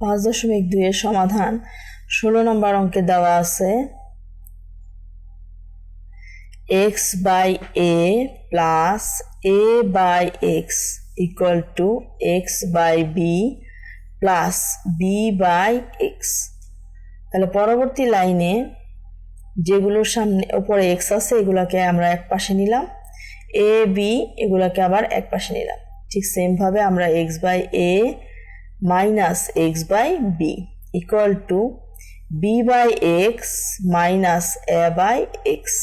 পাঁচ দশমিক দুইয়ের সমাধান। ষোলো নম্বর অঙ্কে দেওয়া আছে x by a plus a by x equal to x by b plus b by x তাহলে পরবর্তী লাইনে যেগুলোর সামনে ওপরে এক্স আছে, এগুলোকে আমরা এক পাশে নিলাম। এ বি এগুলোকে আবার এক পাশে নিলাম। ঠিক সেমভাবে আমরা x by a minus x by b equal to b by x minus a by x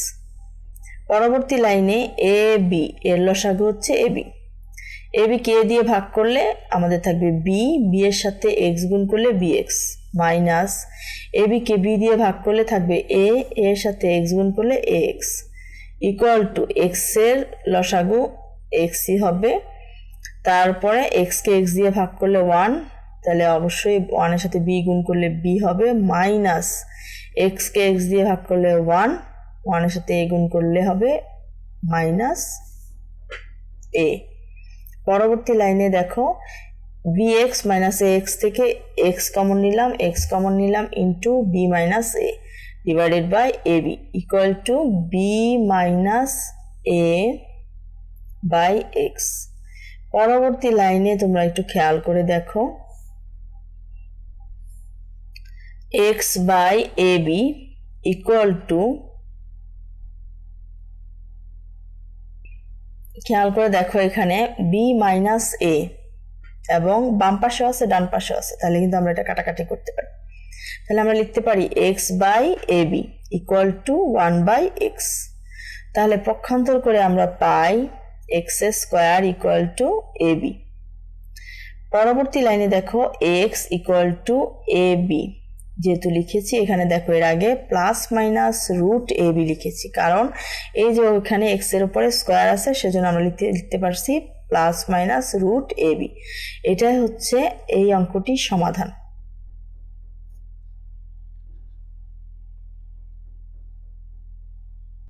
পরবর্তী লাইনে এ বি এর লসাগু হচ্ছে এ বি এ বি কে দিয়ে ভাগ করলে আমাদের থাকবে বি বি এর সাথে এক্স গুণ করলে b x minus a b K B দিয়ে ভাগ করলে থাকবে এ এর সাথে এক্স গুণ করলে এ এক্স ইকুয়াল টু এক্সের লসাগু এক্সই হবে তারপরে এক্সকে এক্স দিয়ে ভাগ করলে ওয়ান তাহলে অবশ্যই ওয়ানের সাথে বি গুণ করলে বি হবে মাইনাস এক্সকে এক্স দিয়ে ভাগ করলে ওয়ান ওয়ানের সাথে এ গুণ করলে হবে মাইনাস এ পরবর্তী লাইনে দেখো b x minus a x থেকে এক্স কমন নিলাম এক্স কমন নিলাম into b minus a divided by a b equal to b minus a by x পরবর্তী লাইনে তোমরা একটু খেয়াল করে দেখো। X by a b equal to খেয়াল করে দেখো এখানে বি মাইনাস এ এবং বাম পাশেও আছে, ডান পাশেও আছে। তাহলে কিন্তু আমরা এটা কাটাকাটি করতে পারি। তাহলে আমরা লিখতে পারি x by a b equal to one by x তাহলে পক্ষান্তর করে আমরা পাই x square equal to a b পরবর্তী লাইনে দেখো x equal to a b যেহেতু লিখেছি, এখানে দেখো এর আগে plus minus root a b লিখেছি। কারণ এই যে ওখানে এক্সের উপরে স্কোয়ার আছে, সেজন্য আমরা লিখতে লিখতে পারছি plus minus root a b এটাই হচ্ছে এই অঙ্কটির সমাধান।